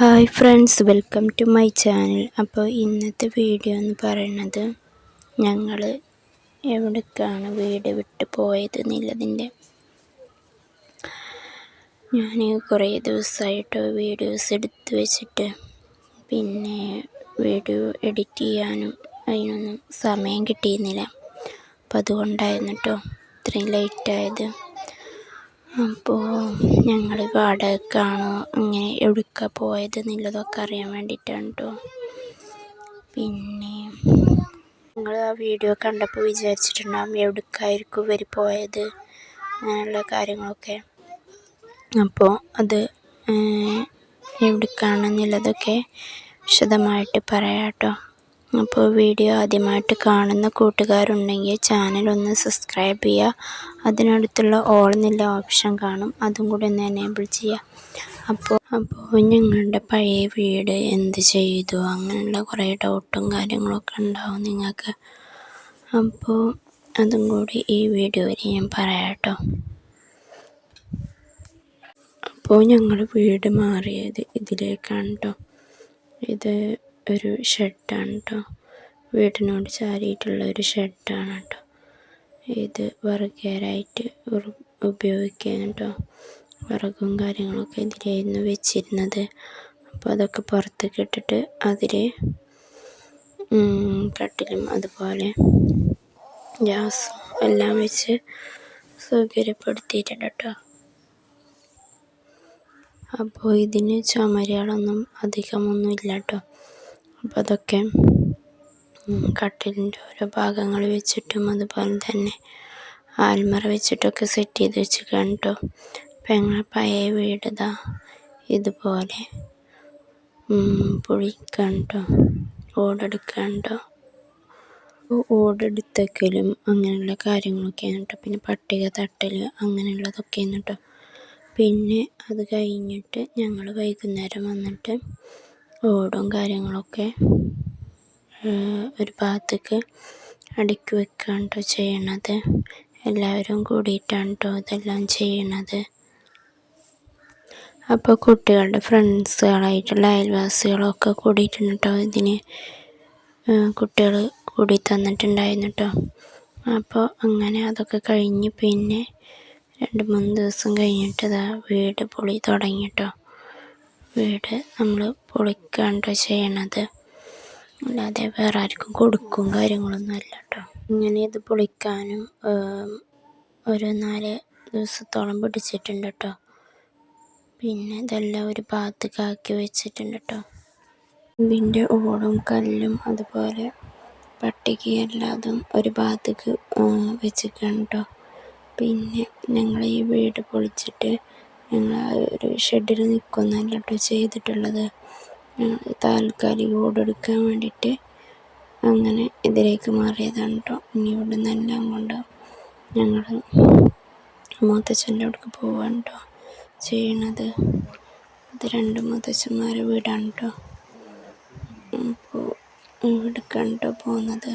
Hi friends welcome to my channel അപ്പോൾ ഇന്നത്തെ video എന്ന് പറയുന്നത് ഞങ്ങൾ എവിടേക്കാണ് വീട് വിട്ട് പോയത് എന്നുള്ളതിന്റെ. ഞാൻ കുറേ ദിവസമായിട്ട് വീഡിയോസ് എടുത്ത് വെച്ചിട്ട് പിന്നെ വീഡിയോ എഡിറ്റ് ചെയ്യാനും അതിനൊന്നും സമയം കിട്ടിയിരുന്നില്ല. അപ്പോൾ അതുകൊണ്ടായിരുന്നു കേട്ടോ ഇത്രയും ലേറ്റായത് അപ്പോൾ ഞങ്ങൾ വാടകയ്ക്കാണോ അങ്ങനെ എവിടേക്കാണ് പോയത് എന്നുള്ളതൊക്കെ അറിയാൻ വേണ്ടിയിട്ടാണ് കേട്ടോ പിന്നെ ഞങ്ങൾ ആ വീഡിയോ കണ്ടപ്പോൾ വിചാരിച്ചിട്ടുണ്ടാകും എവിടേക്കായിരിക്കും ഇവർ പോയത് അങ്ങനെയുള്ള കാര്യങ്ങളൊക്കെ. അപ്പോൾ അത് എവിടേക്കാണെന്നുള്ളതൊക്കെ വിശദമായിട്ട് പറയാം കേട്ടോ അപ്പോൾ വീഡിയോ ആദ്യമായിട്ട് കാണുന്ന കൂട്ടുകാരുണ്ടെങ്കിൽ ചാനൽ ഒന്ന് സബ്സ്ക്രൈബ് ചെയ്യുക. അതിനടുത്തുള്ള ഓൾ എന്നുള്ള ഓപ്ഷൻ കാണും. അതും കൂടി ഒന്ന് എനേബിൾ ചെയ്യുക. അപ്പോൾ അപ്പോൾ ഞങ്ങളുടെ പഴയ വീട് എന്ത് ചെയ്തു? അങ്ങനെയുള്ള കുറേ ഡൗട്ടും കാര്യങ്ങളൊക്കെ ഉണ്ടാവും നിങ്ങൾക്ക്. അപ്പോൾ അതും കൂടി ഈ വീഡിയോയിൽ ഞാൻ പറയാം കേട്ടോ. അപ്പോൾ ഞങ്ങൾ വീട് മാറിയത് ഇതിലേക്കാണ് കേട്ടോ. ഇത് ഒരു ഷെഡാണ് കേട്ടോ വീടിനോട് ചാരിയിട്ടുള്ള ഒരു ഷെഡാണ് കേട്ടോ ഇത് വിറകേരായിട്ട് ഉപയോഗിക്കാൻ കേട്ടോ വിറകും കാര്യങ്ങളൊക്കെ ഇതിലായിരുന്നു വെച്ചിരുന്നത്. അപ്പോൾ അതൊക്കെ പുറത്തേക്ക് ഇട്ടിട്ട് അതിൽ കട്ടിലും അതുപോലെ ഗ്യാസും എല്ലാം വെച്ച് സൗകര്യപ്പെടുത്തിയിട്ടുണ്ട് കേട്ടോ അപ്പോൾ ഇതിന് ചുമരുകളൊന്നും അധികമൊന്നും ഇല്ല കേട്ടോ അപ്പോൾ അതൊക്കെ കട്ടിലിന്റെ ഓരോ ഭാഗങ്ങൾ വെച്ചിട്ടും അതുപോലെ തന്നെ ആൽമറ വെച്ചിട്ടൊക്കെ സെറ്റ് ചെയ്ത് വെച്ചിരിക്കുകയാണ് കേട്ടോ അപ്പം ഞങ്ങൾ പഴയ വീടതാ ഇതാ ഇതുപോലെ പൊളിക്കാൻ കേട്ടോ ഓടെടുക്കുകയാണ് കേട്ടോ ഓടെടുത്തക്കലും അങ്ങനെയുള്ള കാര്യങ്ങളൊക്കെയാണ് കേട്ടോ പിന്നെ പട്ടിക തട്ടൽ അങ്ങനെയുള്ളതൊക്കെയാണ് കേട്ടോ പിന്നെ അത് കഴിഞ്ഞിട്ട് ഞങ്ങൾ വൈകുന്നേരം വന്നിട്ട് ഓടും കാര്യങ്ങളൊക്കെ ഒരു ഭാഗത്തേക്ക് അടുക്കി വെക്കുകയാണ് ചെയ്യണത്. എല്ലാവരും കൂടിയിട്ടാണ് ഇതെല്ലാം ചെയ്യണത്. അപ്പോൾ കുട്ടികളുടെ ഫ്രണ്ട്സുകളായിട്ടുള്ള അയൽവാസികളൊക്കെ കൂടിയിട്ടുണ്ട് ഇതിന്. കുട്ടികൾ കൂടി തന്നിട്ടുണ്ടായിരുന്നു കേട്ടോ അപ്പോൾ അങ്ങനെ അതൊക്കെ കഴിഞ്ഞ് പിന്നെ രണ്ട് മൂന്ന് ദിവസം കഴിഞ്ഞിട്ട് ഇതാ വീട് പൊളി തുടങ്ങി കേട്ടോ വീട് നമ്മൾ പൊളിക്കാണ്ടോ ചെയ്യണത്. അല്ലാതെ വേറെ ആർക്കും കൊടുക്കും കാര്യങ്ങളൊന്നും അല്ല കേട്ടോ ഇങ്ങനെ ഇത് പൊളിക്കാനും ഒരു നാല് ദിവസത്തോളം പിടിച്ചിട്ടുണ്ട് കേട്ടോ പിന്നെ ഇതെല്ലാം ഒരു ഭാഗത്തേക്കാക്കി വെച്ചിട്ടുണ്ട് കേട്ടോ ഇതിന്റെ ഓടും കല്ലും അതുപോലെ പട്ടികയും എല്ലാതും ഒരു ഭാഗത്തേക്ക് വെച്ചിട്ടുണ്ട് കേട്ടോ പിന്നെ ഞങ്ങൾ ഈ വീട് പൊളിച്ചിട്ട് ഞങ്ങൾ ഒരു ഷെഡിൽ നിൽക്കുന്നതല്ല കേട്ടോ ചെയ്തിട്ടുള്ളത്. താൽക്കാലിക ഓടെടുക്കാൻ വേണ്ടിയിട്ട് അങ്ങനെ ഇതിലേക്ക് മാറിയതാണ് കേട്ടോ. ഇനി ഇവിടെ നിന്നെല്ലാം കൊണ്ട് ഞങ്ങൾ മൂത്തച്ഛന്റെ അവിടേക്ക് പോവാണ് കേട്ടോ. ചെയ്യണത്. അത് രണ്ട് മൂത്തച്ഛന്മാരെ വീടാണ് കേട്ടോ. അപ്പോൾ ഇവിടേക്കാണ് കേട്ടോ പോകുന്നത്.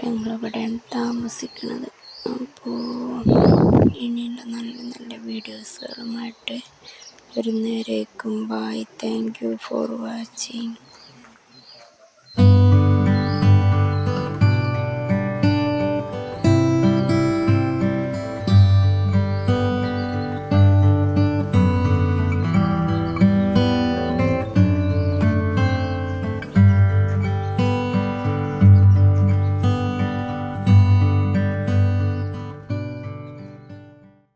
ഞങ്ങളിവിടെയാണ് താമസിക്കുന്നത് അപ്പോൾ ഇനിയുള്ള നല്ല നല്ല വീഡിയോസുകളുമായിട്ട് വരുന്നവരേക്കും bye thank you for watching